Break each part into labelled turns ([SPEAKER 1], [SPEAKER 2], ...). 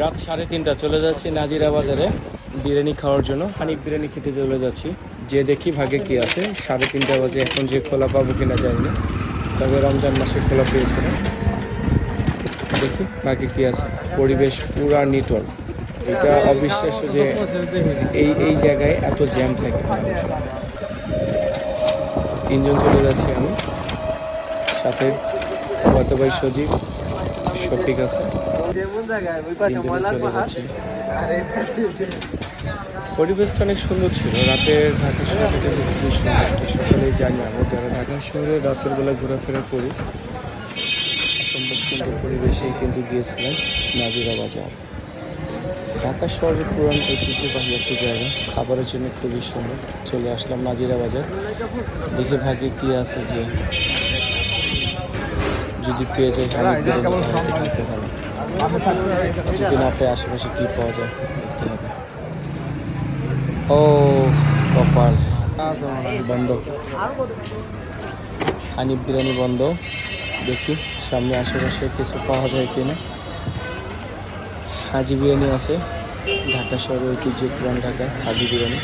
[SPEAKER 1] রাত সাড়ে তিনটা চলে যাচ্ছি নাজিরা বাজারে বিরিয়ানি খাওয়ার জন্য। হানিফ বিরিয়ানি খেতে চলে যাচ্ছি। যে দেখি ভাগে কি আছে। সাড়ে তিনটা বাজে, এখন যে খোলা পাবো কিনা জানি না তবে রমজান মাসে খোলা পেয়েছিলাম দেখি ভাগে কি আছে। পরিবেশ পুরা নিটল। এটা অবিশ্বাস্য যে এই এই জায়গায় এত জ্যাম থাকে তিনজন চলে যাচ্ছি আমি। সাথে ভাই সজীব, শফিক আছে। পরিবেশটা অনেক সুন্দর ছিল। রাতের ঢাকা শহরটা কিন্তু খুবই সুন্দর সকলেই জানি আমরা যারা ঢাকা শহরে রাতের বেলা ঘোরাফেরা করি, অসম্ভব সুন্দর পরিবেশেই কিন্তু গিয়েছিলাম নাজিরা বাজার। ঢাকা শহরের পুরান ঐতিহ্যবাহী একটা জায়গা। খাবারের জন্য খুবই সুন্দর। চলে আসলাম নাজিরা বাজার। দেখে ভাগ্যে কি আছে যে যদি পেয়ে যাই হানিফ বিরিয়ানি তাহলে তো ভাগ্য ভালো আর যদি না পেয়ে আশেপাশে কি পাওয়া যায় দেখতে হবে। ও কপাল। বন্ধ। হানিফ বিরিয়ানি বন্ধ। দেখি সামনে আশেপাশে কিছু পাওয়া যায় কিনা। হাজি বিরিয়ানি আছে ঢাকা শহরে ঐতিহ্য পুরান ঢাকা হাজি বিরিয়ানি।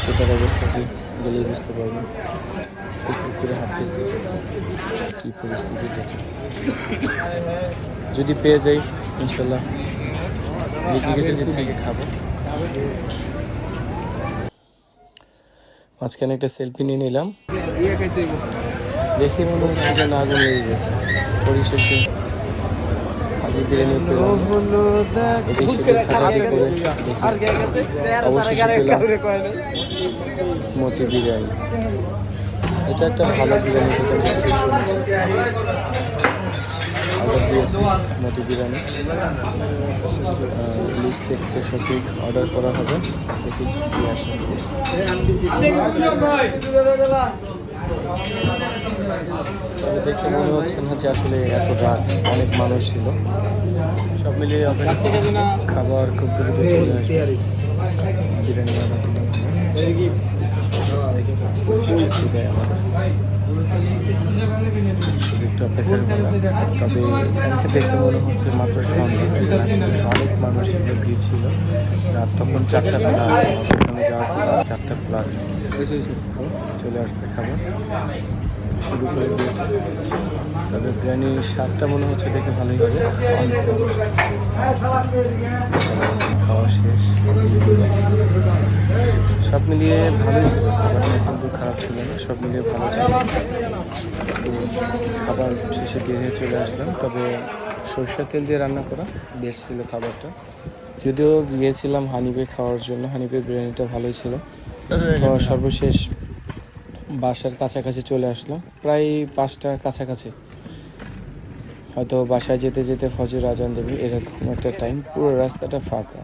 [SPEAKER 1] সেটার অবস্থা কি গেলেই বুঝতে পারব টুকটুক করে হাঁটতেছি। পরিস্থিতি দেখি। যদি পেয়ে যাই, ইনশাল্লাহ। নিজে কাছে যদি থাকে, খাব। মাঝখানে একটা সেলফি নিয়ে নিলাম। দেখে মনে হচ্ছে যেন আগুন লেগে গেছে। পরিশেষে অবশেষে পেলাম মতি বিরিয়ানি। এটা একটা ভালো বিরিয়ানি দোকান যতটুকু শুনেছি। অর্ডার দিয়েছি মতি বিরিয়ানি। লিস্ট দেখছে সঠিক অর্ডার করা হবে, দেখি কি আসে। তবে দেখে মনে হচ্ছে না যে আসলে এত রাত অনেক মানুষ ছিল। সব মিলিয়ে অপেক্ষা খাবার খুব দ্রুত চলে আসবে। বিরিয়ানি অর্ডার দিলাম আমরা। দেখি পরিশেষে কি একটু অপেক্ষার বেলা তবে এখানে দেখে মনে হচ্ছে মাত্র সন্ধ্যা। অনেক মানুষ ছিল, ভিড় ছিল। রাত তখন চারটা বেলা আমাদের ওখানে যাওয়ার পর চারটা প্লাস চলে আসছে খাবার। শুরু করে দিয়েছে। তবে বিরিয়ানির স্বাদটা মনে হচ্ছে দেখে ভালোই হবে। খাওয়া শেষ। সব মিলিয়ে ভালোই ছিল খাবারটা। খারাপ ছিল না, সব মিলিয়ে ভালো ছিল। তো খাবার শেষে বেরিয়ে চলে আসলাম। তবে সরষের তেল দিয়ে রান্না করা বেশ ছিল খাবারটা। যদিও গিয়েছিলাম হানিবে খাওয়ার জন্য হানিবের বিরিয়ানিটা ভালোই ছিল। তো সর্বশেষ বাসার কাছাকাছি চলে আসলাম। প্রায় পাঁচটার কাছাকাছি। হয়তো বাসায় যেতে যেতে ফজর আজান দেবে, এরকম একটা টাইম পুরো রাস্তাটা ফাঁকা।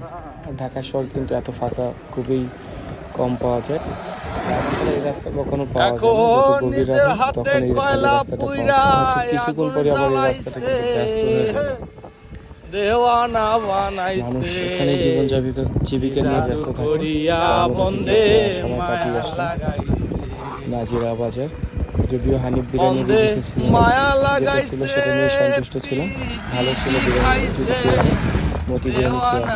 [SPEAKER 1] ঢাকা শহর কিন্তু এত ফাঁকা, খুবই কম পাওয়া যায়। রাত এই রাস্তা কখনো পাওয়া যায় না। যত গভীর রাত তখন এই খালি রাস্তাটা পাওয়া যায় হয়তো কিছুক্ষণ পরে আবার এই রাস্তাটা কিন্তু ব্যস্ত হয়ে যায় মানুষ এখানে জীবন জীবিকা জীবিকা নিয়ে ব্যস্ত থাকে। সময় কাটিয়ে আসলাম। নাজিরা বাজার যদিও হানিফ বিরিয়ানি ছিল
[SPEAKER 2] মায়া
[SPEAKER 1] যেটা ছিল সেটা নিয়ে সন্তুষ্ট ছিলাম। ভালো ছিল বিরিয়ানি যদি পেয়ে যায় মতি বিরিয়ানি খেয়ে